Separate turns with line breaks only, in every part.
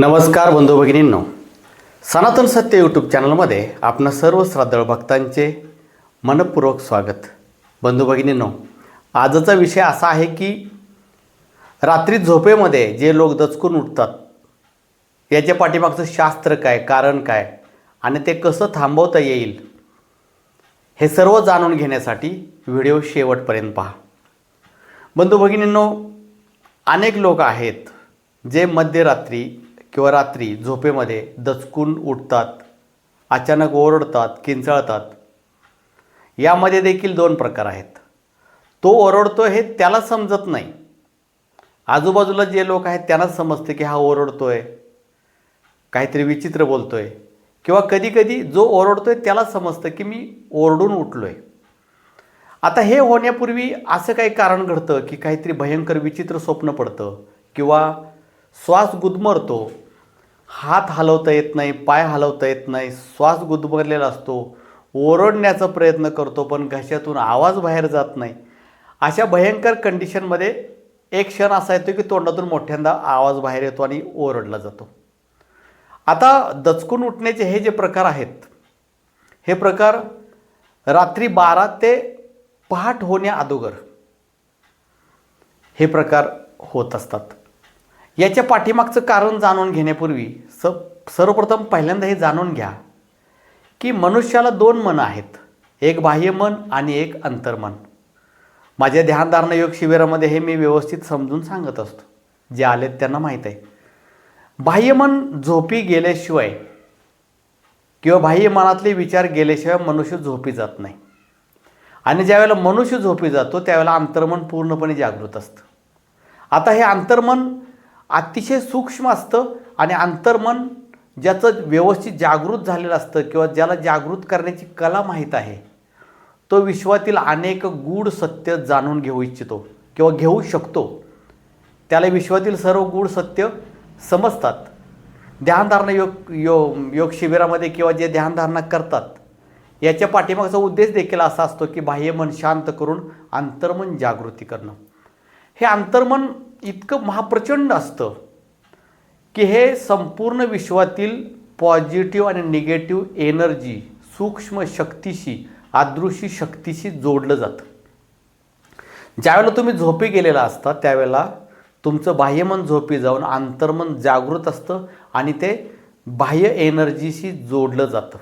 नमस्कार बंधू भगिनींनो. सनातन सत्य यूट्यूब चॅनलमध्ये आपणा सर्व श्रद्धाळू भक्तांचे मनपूर्वक स्वागत. बंधू भगिनींनो आजचा विषय असा आहे की रात्री झोपेमध्ये जे लोक दचकून उठतात याच्या पाठीमागचं शास्त्र काय कारण काय आणि ते कसं थांबवता येईल हे सर्व जाणून घेण्यासाठी व्हिडिओ शेवटपर्यंत पहा. बंधू भगिनींनो अनेक लोक आहेत जे मध्यरात्री किंवा रात्री झोपेमध्ये दचकून उठतात अचानक ओरडतात किंचाळतात. यामध्ये देखील दोन प्रकार आहेत. तो ओरडतो हे त्याला समजत नाही. आजूबाजूला जे लोक आहेत त्यांना समजते की हा ओरडतो आहे काहीतरी विचित्र बोलतो आहे किंवा कधीकधी जो ओरडतो आहे त्याला समजतं की मी ओरडून उठलो आहे आता हे होण्यापूर्वी असं काही कारण घडतं की काहीतरी भयंकर विचित्र स्वप्न पडतं किंवा श्वास गुदमरतो. हात हलवता येत नाही पाय हलवता येत नाही श्वास गुदमरलेला असतो. ओरडण्याचा प्रयत्न करतो पण घशातून आवाज बाहेर जात नाही. अशा भयंकर कंडिशनमध्ये एक क्षण असा येतो की तोंडातून मोठ्यांदा आवाज बाहेर येतो आणि ओरडला जातो. आता दचकून उठण्याचे हे जे प्रकार आहेत हे प्रकार रात्री बारा ते पहाट होण्या अगोदर हे प्रकार होत असतात. याच्या पाठीमागचं कारण जाणून घेण्यापूर्वी स सर्वप्रथम पहिल्यांदा हे जाणून घ्या की मनुष्याला दोन मन आहेत एक बाह्य मन आणि एक अंतर्मन माझ्या ध्यानधारणा योग शिबिरामध्ये हे मी व्यवस्थित समजून सांगत असतो. जे आलेत त्यांना माहीत आहे. बाह्यमन झोपी गेल्याशिवाय किंवा बाह्य मनातले विचार गेल्याशिवाय मनुष्य झोपी जात नाही. आणि ज्यावेळेला मनुष्य झोपी जातो त्यावेळेला अंतर्मन पूर्णपणे जागृत असतं. आता हे अंतर्मन अतिशय सूक्ष्म असतं आणि अंतर्मन ज्याचं व्यवस्थित जागृत झालेलं असतं किंवा ज्याला जागृत करण्याची कला माहीत आहे तो विश्वातील अनेक गूढ सत्य जाणून घेऊ इच्छितो किंवा घेऊ शकतो. त्याला विश्वातील सर्व गूढ सत्य समजतात. ध्यानधारणा योग यो योग शिबिरामध्ये किंवा जे ध्यानधारणा करतात याच्या पाठीमागचा उद्देश देखील असा असतो की बाह्य मन शांत करून अंतर्मन जागृती करणं. हे अंतर्मन इतकं महाप्रचंड असतं की हे संपूर्ण विश्वातील पॉझिटिव्ह आणि निगेटिव्ह एनर्जी सूक्ष्म शक्तीशी आदृशी शक्तीशी जोडलं जातं. ज्यावेळेला तुम्ही झोपी गेलेला असता त्यावेळेला तुमचं बाह्यमन झोपी जाऊन अंतर्मन जागृत असतं आणि ते बाह्य एनर्जीशी जोडलं जातं.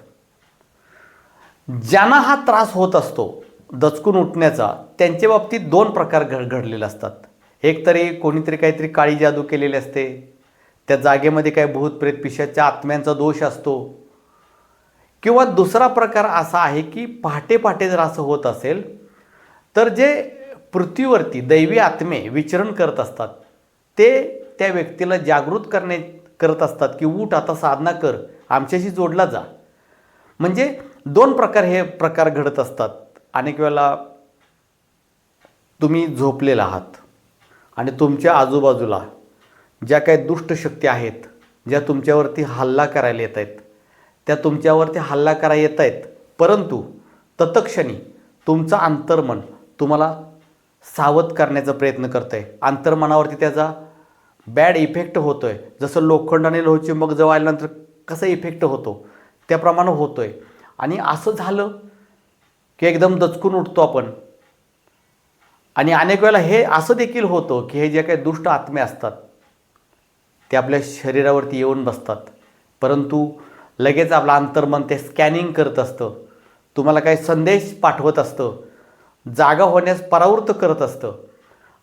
ज्यांना हा त्रास होत असतो दचकून उठण्याचा त्यांच्या बाबतीत दोन प्रकार घड घडलेले असतात. एक तरी कोणीतरी काहीतरी काळी जादू केलेली असते. त्या जागेमध्ये काही भूत प्रेत पिशाच्या आत्म्यांचा दोष असतो. किंवा दुसरा प्रकार असा आहे की पहाटे पहाटे जर असं होत असेल तर जे पृथ्वीवरती दैवी आत्मे विचरण करत असतात ते त्या व्यक्तीला जागृत करणे करत असतात की उठ आता साधना कर आमच्याशी जोडला जा. म्हणजे दोन प्रकार हे प्रकार घडत असतात. अनेक वेळेला तुम्ही झोपलेला आहात. आणि तुमच्या आजूबाजूला ज्या काही दुष्ट शक्ती आहेत ज्या तुमच्यावरती हल्ला करायला येत आहेत त्या तुमच्यावरती हल्ला करायला येत आहेत परंतु तत्क्षणी तुमचं अंतर्मन तुम्हाला सावध करण्याचा प्रयत्न करतं आहे अंतर्मनावरती त्याचा बॅड इफेक्ट होतो आहे जसं लोखंडाने लोहची मग जवळ आल्यानंतर कसा इफेक्ट होतो त्याप्रमाणे होतो आहे आणि असं झालं की एकदम दचकून उठतो आपण. आणि अनेक वेळेला हे असं देखील होतं की हे जे काही दुष्ट आत्मे असतात ते आपल्या शरीरावरती येऊन बसतात. परंतु लगेच आपलं अंतर्मन ते स्कॅनिंग करत असतं. तुम्हाला काही संदेश पाठवत असतं. जागा होण्यास परावृत्त करत असतं.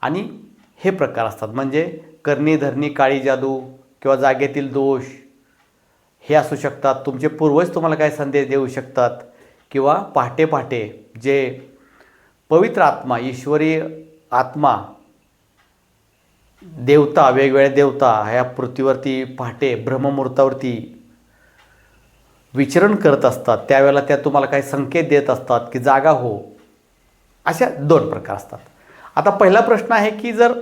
आणि हे प्रकार असतात. म्हणजे करणी धरणी काळी जादू किंवा जागेतील दोष हे असू शकतात. तुमचे पूर्वज तुम्हाला काय संदेश देऊ शकतात. किंवा पहाटे पहाटे जे पवित्र आत्मा ईश्वरी आत्मा देवता वेगवेगळ्या देवता ह्या पृथ्वीवरती पहाटे ब्रह्ममुहूर्तावरती विचरण करत असतात. त्यावेळेला त्या तुम्हाला काही संकेत देत असतात की जागा हो. अशा दोन प्रकार असतात. आता पहिला प्रश्न आहे की जर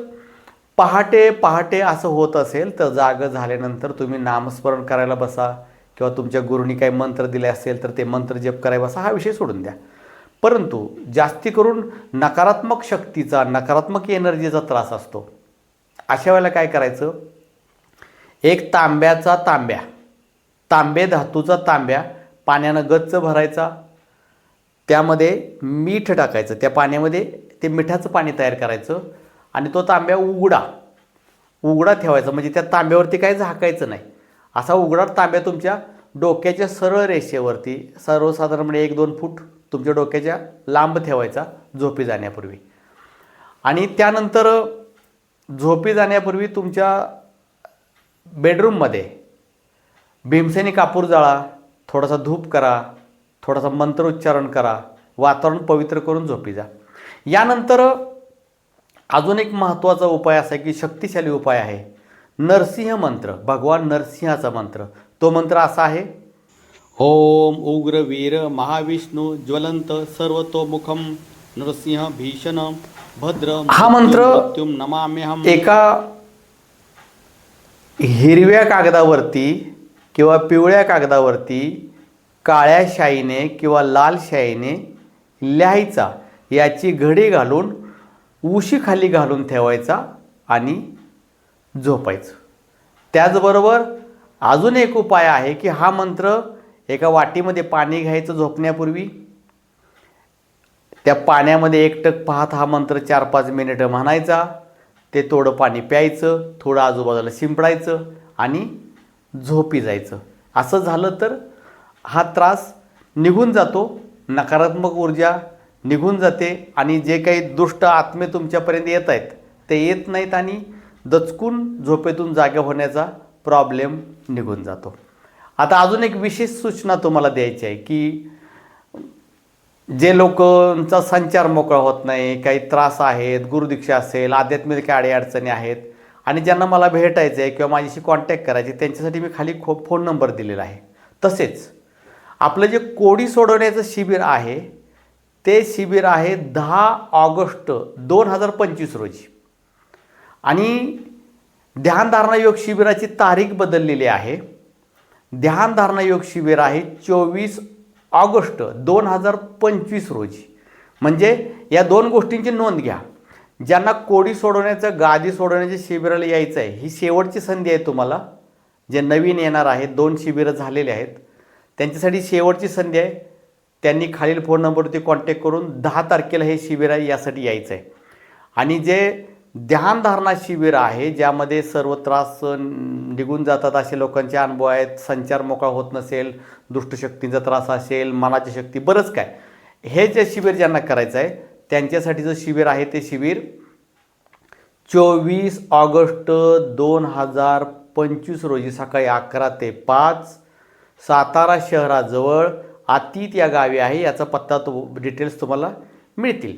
पहाटे पहाटे असं होत असेल तर जाग झाल्यानंतर तुम्ही नामस्मरण करायला बसा किंवा तुमच्या गुरुनी काही मंत्र दिले असेल तर ते मंत्र जप करायला बसा. हा विषय सोडून द्या. परंतु जास्ती करून नकारात्मक शक्तीचा नकारात्मक एनर्जीचा त्रास असतो. अशा वेळेला काय करायचं? एक तांब्याचा तांब्या तांबे धातूचा तांब्या पाण्यानं गच्च भरायचा. त्यामध्ये मीठ टाकायचं. त्या पाण्यामध्ये ते मिठाचं पाणी तयार करायचं आणि तो तांब्या उघडा. उघडा ठेवायचा. म्हणजे त्या तांब्यावरती काही झाकायचं नाही. असा उघडा तांब्या तुमच्या डोक्याच्या सरळ रेषेवरती सर्वसाधारणपणे एक दोन फूट तुमच्या डोक्याच्या लांब ठेवायचा झोपी जाण्यापूर्वी. आणि त्यानंतर झोपी जाण्यापूर्वी तुमच्या बेडरूममध्ये भीमसेनी कापूर जाळा थोडासा धूप करा थोडासा मंत्र उच्चारण करा वातावरण पवित्र करून झोपी जा. यानंतर अजून एक महत्त्वाचा उपाय असा आहे की शक्तिशाली उपाय आहे. नरसिंह मंत्र भगवान नरसिंहाचा मंत्र. तो मंत्र असा आहे ओम उग्र वीर महाविष्णू ज्वलंत सर्वतोमुखम नरसिंह भीषण भद्र
हा मंत्र
नमाम्यहम
एका
हिरव्या कागदावरती किंवा पिवळ्या कागदावरती काळ्या शाईने किंवा लाल शाईने लिहायचा. याची घडी घालून उशी खाली घालून ठेवायचा आणि झोपायचं. त्याचबरोबर अजून एक उपाय आहे की हा मंत्र एका वाटीमध्ये पाणी घ्यायचं झोपण्यापूर्वी त्या पाण्यामध्ये एकटक पाहत हा मंत्र चार पाच मिनिटं म्हणायचा. ते थोडं पाणी प्यायचं थोडं आजूबाजूला शिंपडायचं आणि झोपी जायचं. असं झालं तर हा त्रास निघून जातो नकारात्मक ऊर्जा निघून जाते आणि जे काही दुष्ट आत्मे तुमच्यापर्यंत येत आहेत ते येत नाहीत आणि दचकून झोपेतून जागे होण्याचा प्रॉब्लेम निघून जातो. आता अजून एक विशेष सूचना तुम्हाला द्यायची आहे की जे लोकांचा संचार मोकळा होत नाही काही त्रास आहेत गुरुदीक्षा असेल आध्यात्मिक काही अडीअडचणी आहेत आणि ज्यांना मला भेटायचं आहे किंवा माझ्याशी कॉन्टॅक्ट करायचे त्यांच्यासाठी मी खाली खो फोन नंबर दिलेला आहे. तसेच आपलं जे कोडी सोडवण्याचं शिबिर आहे ते शिबिर आहे दहा ऑगस्ट दोन हजार पंचवीस रोजी. आणि ध्यानधारणा योग शिबिराची तारीख बदललेली आहे. ध्यानधारणा योग शिबिर आहे चोवीस ऑगस्ट दोन हजार पंचवीस रोजी. म्हणजे या दोन गोष्टींची नोंद घ्या. ज्यांना कोडी सोडवण्याचं गादी सोडवण्याच्या शिबिराला यायचं आहे ही शेवटची संधी आहे तुम्हाला. जे नवीन येणार आहेत दोन शिबिरं झालेले आहेत त्यांच्यासाठी शेवटची संधी आहे. त्यांनी खालील फोन नंबरवरती कॉन्टॅक्ट करून दहा तारखेला हे शिबिर आहे यासाठी यायचं आहे आणि जे ध्यानधारणा शिबिर आहे ज्यामध्ये सर्व त्रास निघून जातात. असे लोकांचे अनुभव आहेत. संचार मोकळा होत नसेल दुष्टशक्तींचा त्रास असेल मनाची शक्ती बरंच काय. हे जे शिबिर ज्यांना करायचं आहे त्यांच्यासाठीचं शिबिर आहे ते शिबिर चोवीस ऑगस्ट दोन हजार पंचवीस रोजी सकाळी अकरा ते पाच सातारा शहराजवळ आतीत या गावी आहे. याचा पत्ता तो डिटेल्स तुम्हाला मिळतील.